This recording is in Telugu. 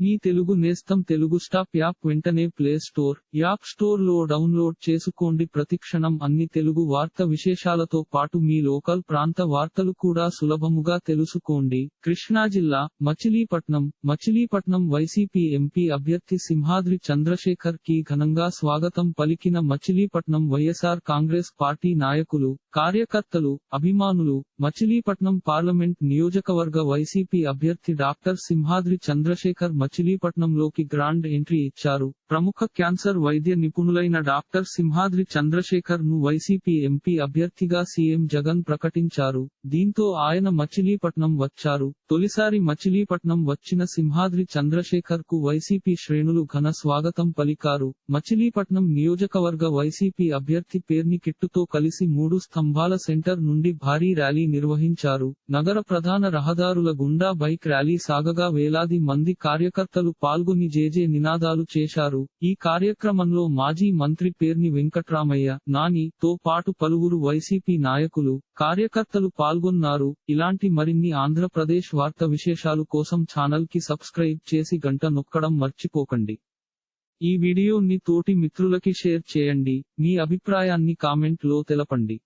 మీ తెలుగు నేస్తం తెలుగు స్టాప్ యాప్ వెంటనే ప్లే స్టోర్ యాప్ స్టోర్లో డౌన్లోడ్ చేసుకోండి. ప్రతిక్షణం అన్ని తెలుగు వార్త విశేషాలతో పాటు మీ లోకల్ ప్రాంత వార్తలు కూడా సులభముగా తెలుసుకోండి. కృష్ణా జిల్లా మచిలీపట్నం మచిలీపట్నం వైసీపీ ఎంపీ అభ్యర్థి సింహాద్రి చంద్రశేఖర్కి ఘనంగా స్వాగతం పలికిన మచిలీపట్నం వైఎస్ఆర్ కాంగ్రెస్ పార్టీ నాయకులు కార్యకర్తలు అభిమానులు మచిలీపట్నం పార్లమెంట్ నియోజకవర్గ వైసీపీ అభ్యర్థి డాక్టర్ సింహాద్రి చంద్రశేఖర్ మచిలీపట్నంలోకి గ్రాండ్ ఎంట్రీ ఇచ్చారు. ప్రముఖ క్యాన్సర్ వైద్య నిపుణులైన డాక్టర్ సింహాద్రి చంద్రశేఖర్ను వైసీపీ ఎంపీ అభ్యర్థిగా సీఎం జగన్ ప్రకటించారు. దీంతో ఆయన మచిలీపట్నం వచ్చారు. తొలిసారి మచిలీపట్నం వచ్చిన సింహాద్రి చంద్రశేఖర్కు వైసీపీ శ్రేణులు ఘన స్వాగతం పలికారు. మచిలీపట్నం నియోజకవర్గ వైసీపీ అభ్యర్థి పేర్ని కిట్టుతో కలిసి మూడు స్తంభాల సెంటర్ నుండి భారీ ర్యాలీ నిర్వహించారు. నగర ప్రధాన రహదారుల గుండా బైక్ ర్యాలీ సాగగా వేలాది మంది కార్యకర్తలు పాల్గొని జేజే నినాదాలు చేశారు. ఈ కార్యక్రమంలో మాజీ మంత్రి పేర్ని వెంకట్రామయ్య నాని తో పాటు పలువురు వైసీపీ నాయకులు కార్యకర్తలు పాల్గొన్నారు. ఇలాంటి మరిన్ని ఆంధ్రప్రదేశ్ వార్త విశేషాలు కోసం ఛానల్కి సబ్స్క్రైబ్ చేసి గంట నొక్కడం మర్చిపోకండి. ఈ వీడియోని తోటి మిత్రులకి షేర్ చేయండి. మీ అభిప్రాయాన్ని కామెంట్లో తెలపండి.